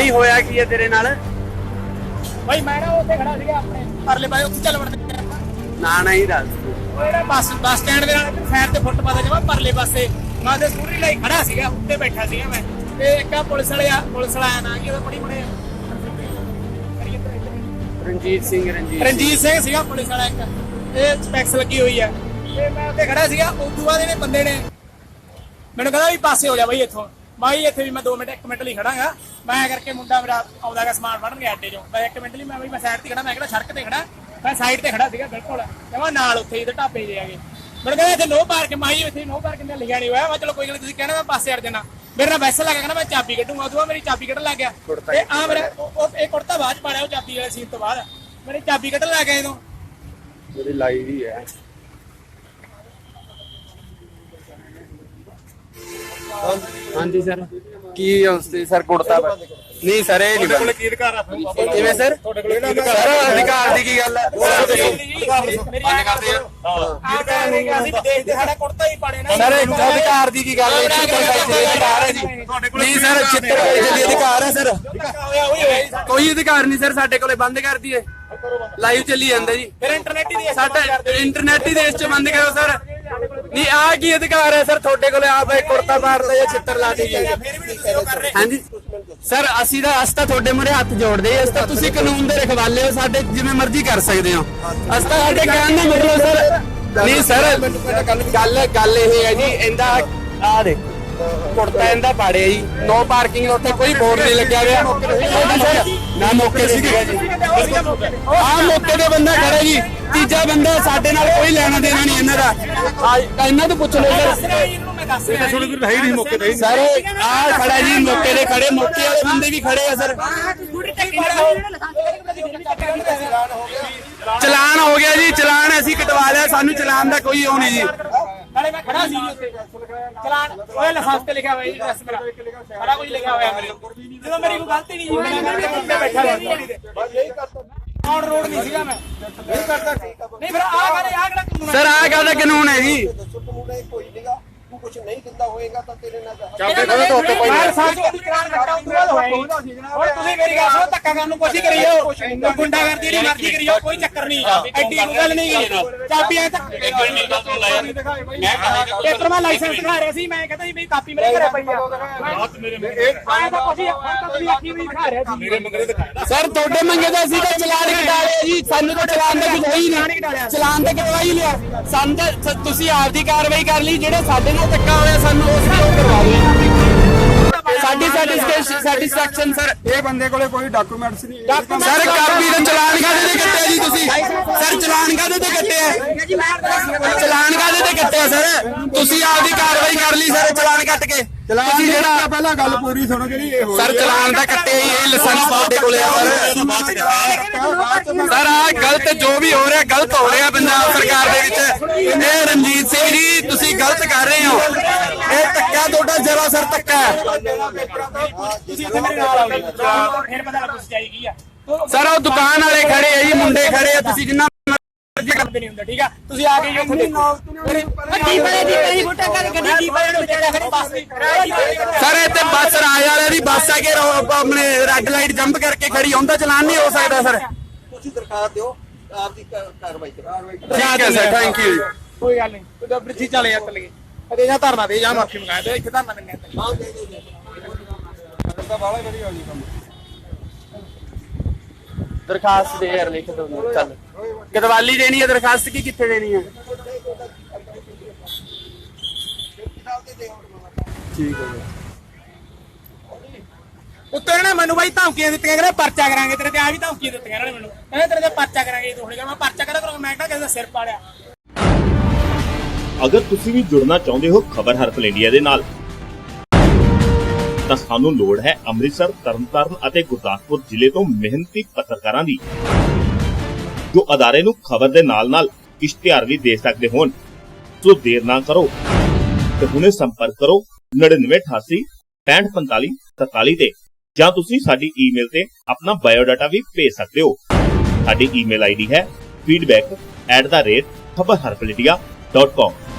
ਬਾਈ ਹੋਇਆ ਕੀ ਹੈ ਤੇਰੇ ਨਾਲ? ਬਾਈ ਮੈਂ ਨਾ ਉੱਥੇ ਖੜਾ ਸੀਗਾ ਆਪਣੇ। ਪਰਲੇ ਪਾਸੇ ਉੱਥੇ ਚੱਲ ਵੜਦੇ ਨਾ ਨਹੀਂ ਦੱਸ। ਉਹ ਜਿਹੜਾ ਬੱਸ ਬੱਸ ਸਟੈਂਡ ਦੇ ਨਾਲ ਸਾਈਡ ਤੇ ਫੁੱਟ ਪਾਦਾ ਜਮਾ ਪਰਲੇ ਪਾਸੇ। ਮੈਂ ਤੇ ਸਕੂਟਰੀ ਲਈ ਖੜਾ ਸੀਗਾ ਉੱਤੇ ਬੈਠਾ ਸੀਗਾ ਮੈਂ। ਤੇ ਇੱਕ ਆ ਪੁਲਿਸ ਵਾਲੇ ਆ ਪੁਲਿਸ ਵਾਲਾ ਆ ਨਾ ਕੀ ਉਹਦਾ ਬੜੀ ਬੜੇ ਰਣਜੀਤ ਸਿੰਘ ਰਣਜੀਤ ਰਣਜੀਤ ਸਿੰਘ। ਸੀਗਾ ਪੁਲਿਸ ਵਾਲਾ ਇੱਕ। ਇਹ ਸਪੈਕਸ ਲੱਗੀ ਹੋਈ ਹੈ ਤੇ ਮੈਂ ਉੱਤੇ ਖੜਾ ਸੀਗਾ ਉਦੋਂ ਬਾਅਦ ਇਹਨੇ ਬੰਦੇ ਨੇ ਮੈਨੂੰ ਕਹਿੰਦਾ ਵੀ ਪਾਸੇ ਹੋ ਜਾ ਬਈ ਇੱਥੋਂ। ਬਾਈ ਇੱਥੇ ਵੀ ਮੈਂ 2 ਮਿੰਟ 1 ਮਿੰਟ ਲਈ ਖੜਾਂਗਾ। ਮੈਂ ਕਰਕੇ ਮੁੰਡਾ ਮੇਰਾ ਆਉਂਦਾਗਾ ਸਮਾਨ ਫੜਨ ਗਿਆ ਅੱਡੇ ਚੋਂ। ਮੈਂ 1 ਮਿੰਟ ਲਈ ਮੈਂ ਬਈ ਮੈਂ ਸਾਈਡ ਤੇ ਖੜਾ ਮੈਂ ਕਿਹੜਾ ਸੜਕ ਤੇ ਖੜਾ? ਮੈਂ ਸਾਈਡ ਤੇ ਖੜਾ ਸੀਗਾ ਬਿਲਕੁਲ। ਕਹਿੰਦਾ ਨਾਲ ਉੱਥੇ ਹੀ ਤੇ ਢਾਬੇ ਜੇ ਆਗੇ ਮੈਨੂੰ ਕਹਿੰਦਾ ਇੱਥੇ ਨੋ ਪਾਰਕਿੰਗ ਮਾਈ ਇੱਥੇ ਨੋ ਪਾਰਕਿੰਗ ਦਾ ਲਿਖਿਆ ਨਹੀਂ ਹੋਇਆ। ਮੈਂ ਚਲੋ ਕੋਈ ਗੱਲ ਤੁਸੀਂ ਕਹਿਣਾ ਮੈਂ ਪਾਸੇ ਹਟ ਜਾਣਾ। ਮੇਰੇ ਨਾਲ ਵੈਸੇ ਲੱਗਾ ਕਹਿੰਦਾ ਮੈਂ ਚਾਬੀ ਕੱਢੂੰਗਾ। ਉਦੋਂ ਮੇਰੀ ਚਾਬੀ ਕੱਢਣ ਲੱਗ ਗਿਆ। ਤੇ ਆ ਮੇਰਾ ਉਹ- ਇਹ ਕੁੜਤਾ ਬਾਅਦ ਪਾੜਿਆ ਉਹ ਚਾਬੀ ਵਾਲੇ ਸੀਨ ਤੋਂ ਬਾਅਦ। ਮੇਰੀ ਚਾਬੀ ਕੱਢਣ ਲੱਗ ਗਿਆ ਇਹਦੋਂ ਮੇਰੀ ਲਾਈਵ ਹੀ ਹੈ। ਹਾਂਜੀ ਸਰ। ਕੀ ਉਸ ਤੇ ਸਰ ਕੁੜਤਾ ਨਹੀਂ ਸਰ ਇਹ ਨਹੀਂ ਕੀ ਅਧਿਕਾਰ ਆ? ਕਿਵੇਂ ਸਰ? ਤੁਹਾਡੇ ਕੋਲ ਕੀ ਸਰ ਅਧਿਕਾਰ ਦੀ ਕੀ ਗੱਲ ਹੈ। ਮੇਰੀ ਆ। ਕਰਦੇ ਆ ਆ ਕਹਿੰਦੇ ਕਿ ਅਸੀਂ ਵੀ ਦੇਖਦੇ ਸਾਡਾ ਕੁੜਤਾ ਹੀ ਪਾੜੇ ਨਾ। ਸਰ ਅਧਿਕਾਰ ਦੀ ਕੀ ਗੱਲ ਹੈ ਦੇ ਅਧਿਕਾਰ ਹੈ ਜੀ। ਨਹੀਂ ਸਰ ਚਿੱਤਰਕਾਰੀ ਦੇ ਅਧਿਕਾਰ ਹੈ ਸਰ। ਜੀ। ਕੋਈ ਅਧਿਕਾਰ ਨਹੀਂ ਸਰ ਸਾਡੇ ਕੋਲੇ ਬੰਦ ਕਰ ਦਈਏ। ਲਾਈਵ ਚੱਲੀ ਜਾਂਦਾ ਜੀ। ਫਿਰ ਇੰਟਰਨੈਟ ਹੀ ਦੇ ਸਾਡਾ ਇੰਟਰਨੈਟ ਹੀ ਦੇਸ਼ ਚ ਬੰਦ ਕਰੋ ਸਰ। ਨਹੀਂ ਆ ਕੀ ਅਧਿਕਾਰ ਹੈ ਸਰ? ਤੁਹਾਡੇ ਕੋਲੇ ਆਪ ਇਹ ਕੁੜਤਾ ਮਾਰਦਾ ਜਾਂ ਚਿੱਤਰ ਲਾ ਦਈਏ। ਫਿਰ ਵੀ ਤੁਸੀਂ ਉਹ ਕਰ ਰਹੇ ਹਾਂਜੀ। ਸਰ ਅਸੀਂ ਤਾਂ ਅਸੀਂ ਤਾਂ ਤੁਹਾਡੇ ਮੂਹਰੇ ਹੱਥ ਜੋੜਦੇ ਹਾਂ ਅਸੀਂ ਤਾਂ ਤੁਸੀਂ ਕਾਨੂੰਨ ਦੇ ਰਖਵਾਲੇ ਹੋ ਸਾਡੇ ਜਿਵੇਂ ਮਰਜ਼ੀ ਕਰ ਸਕਦੇ ਹੋ। ਅਸੀਂ ਤਾਂ ਸਾਡੇ ਕਹਿਣ ਦਾ ਮਤਲਬ ਸਰ ਨਹੀਂ ਸਰ। ਗੱਲ ਗੱਲ ਇਹ ਹੈ ਜੀ ਇਹਦਾ ਆ ਦੇਖੋ ਕੁੜਤਾ ਇਹਦਾ ਪਾੜਿਆ ਜੀ ਨੋ ਪਾਰਕਿੰਗ ਉੱਥੇ ਕੋਈ ਬੋਰਡ ਨਹੀਂ ਲੱਗਿਆ ਹੋਇਆ। ਨਾ ਮੌਕੇ ਸੀਗਾ ਜੀ। ਆ ਮੌਕੇ ਤੇ ਬੰਦਾ ਖੜਾ ਜੀ ਤੀਜਾ ਬੰਦਾ ਸਾਡੇ ਨਾਲ ਕੋਈ ਲੈਣਾ ਦੇਣਾ ਨਹੀਂ ਇਹਨਾਂ ਦਾ। ਆ ਇਹਨਾਂ ਤੋਂ ਪੁੱਛ ਲਓ ਸਰ। ਦੱਸ ਰਿਹਾ ਥੋੜੀ ਦੇਰ ਹੈ ਹੀ ਨਹੀਂ ਮੌਕੇ ਤੇ ਸਰ ਆ ਖੜਾ ਜੀ ਮੌਕੇ ਦੇ ਖੜੇ ਮੌਕੇ ਵਾਲੇ ਬੰਦੇ ਵੀ ਖੜੇ ਆ ਸਰ। ਚਲਾਨ ਹੋ ਗਿਆ ਜੀ ਚਲਾਨ। ਅਸੀਂ ਕਟਵਾ ਲਿਆ ਸਾਨੂੰ ਚਲਾਨ ਦਾ ਕੋਈ ਉਹ ਨਹੀਂ ਜੀ। ਨਾਲੇ ਮੈਂ ਖੜਾ ਸੀ। ਚਲਾਨ ਉਹ ਲਾਇਸੈਂਸ ਤੇ ਲਿਖਿਆ ਹੋਇਆ ਜੀ ਐਡਰੈਸ ਮੇਰਾ। ਸਾਰਾ ਕੁਝ ਲਿਖਿਆ ਹੋਇਆ ਮੇਰੇ ਜਦੋਂ ਮੇਰੀ ਕੋਈ ਗਲਤੀ ਨਹੀਂ ਜੀ ਮੈਂ ਬੈਠਾ ਹੋਇਆ ਸੀ ਔਨ ਰੋਡ ਨਹੀਂ ਸੀਗਾ ਮੈਂ। ਨਹੀਂ ਕਰਦਾ ਨਹੀਂ ਫਿਰ ਆ ਕਰੇ ਆ ਕਿਹੜਾ ਕਾਨੂੰਨ ਸਰ ਆ ਕਾਹਦਾ ਕਾਨੂੰਨ ਹੈ ਜੀ ਦੱਸੋ ਕਾਨੂੰਨ ਹੈ ਕੋਈ ਨਹੀਂਗਾ ਤੂੰ ਕੁਝ ਨਹੀਂ ਦਿੰਦਾ ਹੋਏਗਾ ਤਾਂ ਤੇਰੇ ਨਾਲ ਚਾਬੇ ਖੋਲੋ ਤਾਂ ਉੱਤੇ ਕੋਈ ਮੈਂ ਸਾਥ ਦੀ ਚਲਾਨ ਕੱਟਾ ਉਸ ਤੋਂ ਬਾਅਦ ਹੋਇਆ ਜੀ। ਹੁਣ ਤੁਸੀਂ ਮੇਰੀ ਗੱਲ ਸੁਣੋ ਧੱਕਾ ਕਰਨ ਨੂੰ ਕੋਸ਼ਿਸ਼ ਕਰੀ ਜਾਓ। ਗੁੰਡਾ ਕਰਦੀ ਜਿਹੜੀ ਮਰਜ਼ੀ ਕਰੀ ਜਾਓ ਕੋਈ ਚੱਕਰ ਨਹੀਂ। ਐਡੀ ਕੋਈ ਗੱਲ ਨਹੀਂ ਗੀ। ਚਾਬੀ ਐ ਤੱਕ ਪੇਪਰ ਮੈਂ ਲਾਇਸੈਂਸ ਦਿਖਾ ਰਿਹਾ ਸੀ ਮੈਂ ਕਹਿੰਦਾ ਸੀ ਵੀ ਕਾਪੀ ਮੇਰੇ ਘਰੇ ਪਈ ਆ। ਆਇਆ ਤਾਂ ਕੁਛ ਹੁਣ ਤਾਂ ਤੁਸੀਂ ਆਖੀ ਵੀ ਦਿਖਾ ਰਿਹਾ ਸੀ। ਮੇਰੇ ਮੰਗਰੇ ਦਿਖਾਇਆ ਸਰ ਤੁਹਾਡੇ ਮੰਗੇ ਤਾਂ ਅਸੀਂ ਤਾਂ ਚਲਾਨ ਕਟਾ ਲਿਆ ਜੀ। ਸਾਨੂੰ ਤਾਂ ਚਲਾਨ ਦਾ ਕੁਝ ਹੋਈ ਨਹੀਂ। ਚਲਾਨ ਹੀ ਲਿਆ ਸਾਨੂੰ ਸ- ਤੁਸੀਂ ਆਪਦੀ ਕਾਰਵਾਈ ਕਰ ਲਈ ਜਿਹੜੇ ਸਾਡੇ ਨਾਲ ਧੱਕਾ ਹੋਇਆ ਸਾਨੂੰ ਉਸ ਦੀ ਉਹ ਕਰਵਾ ਦਿਓ। ਸਾਡੀ ਸੈਟੀਸਫੈਕਸ਼ਨ ਸੈਟੀਸਫੈਕਸ਼ਨ ਸਰ ਇਹ ਬੰਦੇ ਕੋਲੇ ਕੋਈ ਡਾਕੂਮੈਂਟਸ ਨਹੀਂ। ਸਰ ਕਾਪੀ ਦਾ ਚਲਾਨ ਕਾਹਦੇ ਤੇ ਕੱਟਿਆ ਜੀ ਤੁਸੀਂ? ਸਰ ਚਲਾਨ ਕਾਹਦੇ ਤੇ ਕੱਟਿਆ? ਚਲਾਨ ਕਾਹਦੇ ਤੇ ਕੱਟਿਆ ਸਰ ਤੁਸੀਂ ਆਪਦੀ ਕਾਰਵਾਈ ਕਰ ਲਈ ਸਰ ਚਲਾਨ ਕੱਟ ਕੇ। ਚਲਾਨ ਤੁਸੀਂ ਜਿਹੜਾ ਜਿਹੜਾ ਪਹਿਲਾਂ ਗੱਲ ਪੂਰੀ ਸੁਣੋ ਜਿਹੜੀ ਇਹ ਹੋ। ਸਰ ਚਲਾਨ ਦਾ ਕੱਟਿਆ ਹੀ ਇਹ ਲਾਇਸੈਂਸ ਤੁਹਾਡੇ ਕੋਲੇ ਆ ਸਰ ਸਰ ਆ ਗਲਤ ਜੋ ਵੀ ਹੋ ਰਿਹਾ ਗਲਤ ਹੋ ਰਿਹਾ ਪੰਜਾਬ ਸਰਕਾਰ ਦੇ ਵਿੱਚ। ਇਹ ਰਣਜੀਤ ਸਿੰਘ ਜੀ ਤੁਸੀਂ ਗਲਤ ਕਰ ਰਹੇ ਹੋ। ਇਹ ਧੱਕਾ ਤੁਹਾਡਾ ਜਰਾ ਸਰ ਧੱਕਾ ਤੁਸੀਂ ਇੱਥੇ ਮੇਰੇ ਨਾਲ ਆਓ ਜੀ ਫਿਰ ਪਤਾ ਲੱਗ ਤੁਸੀਂ ਜਾਈ ਕੀ ਆ ਸਰ ਉਹ ਦੁਕਾਨ ਵਾਲੇ ਖੜੇ ਆ ਜੀ ਮੁੰਡੇ ਖੜੇ ਆ ਤੁਸੀਂ ਜਿੰਨਾ ਮਰਜ਼ੀ ਕਰ ਕਰਦੇ ਨਹੀਂ ਹੁੰਦਾ ਠੀਕ ਆ? ਤੁਸੀਂ ਆ ਕੇ ਉੱਥੇ ਦੇਖੋ। ਕੀ ਬਣੇ ਦੀ ਕਹੀਂ ਬੁੱਟਾ ਕਰ ਗੱਡੀ ਕੀ ਬਣੇ ਨੂੰ ਵਿਚਾਰਾ ਖੜੀ। ਬੱਸ ਸਰ ਇੱਥੇ ਬੱਸ ਰਾਜ ਵਾਲਿਆਂ ਦੀ ਬੱਸ ਆ ਕੇ ਰੋ- ਆਪਣੇ ਰੈੱਡ ਲਾਈਟ ਜੰਪ ਕਰਕੇ ਖੜੀ ਹੁੰਦਾ ਚਲਾਨ ਨਹੀਂ ਹੋ ਸਕਦਾ ਸਰ। ਤੁਸੀਂ ਦਰਖਾਸਤ ਦਿਓ। ਆਪਦੀ ਕਾ- ਕਾਰਵਾਈ ਕਰੋ। ਠੀਕ ਹੈ ਸਰ ਥੈਂਕ ਯੂ ਕੋਈ ਗੱਲ ਨਹੀਂ। ਤੂੰ ਤਾਂ ਬ੍ਰਿਥੀ ਚਲੇ ਜਾ ਤਲੇ ਅਦੇ ਜਾਂ ਧਰਨਾ ਦੇ ਜਾਂ ਮਾਫੀ ਮੰਗਾ ਦੇ ਇੱਥੇ ਧਰਨਾ ਦਿੰਨੇ ਆ ਹਾਂ ਦੇ ਦਿਓ ਦਰਖਾਸਤ ਦੇ ਯਾਰ ਲਿਖ ਦੋ ਚੱਲ। ਗਦਵਾਲੀ ਦੇਣੀ ਹੈ ਦਰਖਾਸਤ ਕੀ ਕਿੱਥੇ ਦੇਣੀ ਹੈ? ਠੀਕ ਹੈ ਜੀ। ਉੱਤੇ ਨਾ ਮੈਨੂੰ ਬਾਈ ਧਮਕੀਆਂ ਦਿੱਤੀਆਂ, ਕਹਿੰਦੇ ਪਰਚਾ ਕਰਾਂਗੇ ਤੇਰੇ ਤੇ ਆ ਵੀ ਧਮਕੀਆਂ ਦਿੱਤੀਆਂ ਇਹਨਾਂ ਨੇ ਮੈਨੂੰ। ਕਹਿੰਦੇ ਤੇਰੇ ਤੇ ਪਰਚਾ ਕਰਾਂਗੇ ਤੂੰ ਹੁਣ ਮੈਂ ਪਰਚਾ ਕਰਾ ਕਰਾਂਗਾ? ਮੈਂ ਕਿਹਾ ਕਿਸੇ ਦਾ ਸਿਰ ਪਾੜਿਆ ਅਗਰ ਤੁਸੀਂ ਵੀ ਜੁੜਨਾ ਚਾਹੁੰਦੇ ਹੋ ਖਬਰ ਹਰਪਲ ਇੰਡੀਆ ਦੇ ਨਾਲ, ਤਾਂ ਸਾਨੂੰ ਲੋੜ ਹੈ ਅੰਮ੍ਰਿਤਸਰ, ਤਰਨਤਾਰਨ ਅਤੇ ਗੁਰਦਾਸਪੁਰ ਜ਼ਿਲ੍ਹੇ ਤੋਂ ਮਿਹਨਤੀ ਪੱਤਰਕਾਰਾਂ ਦੀ, ਜੋ ਅਦਾਰੇ ਨੂੰ ਖਬਰ ਦੇ ਨਾਲ-ਨਾਲ ਇਸ਼ਤਿਹਾਰ ਵੀ ਦੇ ਸਕਦੇ ਹੋਣ। ਸੋ ਦੇਰ ਨਾ ਕਰੋ ਤੇ ਹੁਣੇ ਸੰਪਰਕ ਕਰੋ 9988 6545 43 ਤੇ। ਜਾਂ ਤੁਸੀਂ ਸਾਡੀ ਈਮੇਲ ਤੇ ਆਪਣਾ ਬਾਇਓਡਾਟਾ ਵੀ ਭੇਜ ਸਕਦੇ ਹੋ। ਸਾਡੀ ਈਮੇਲ ਆਈਡੀ ਹੈ feedback@khabarharpaladia.com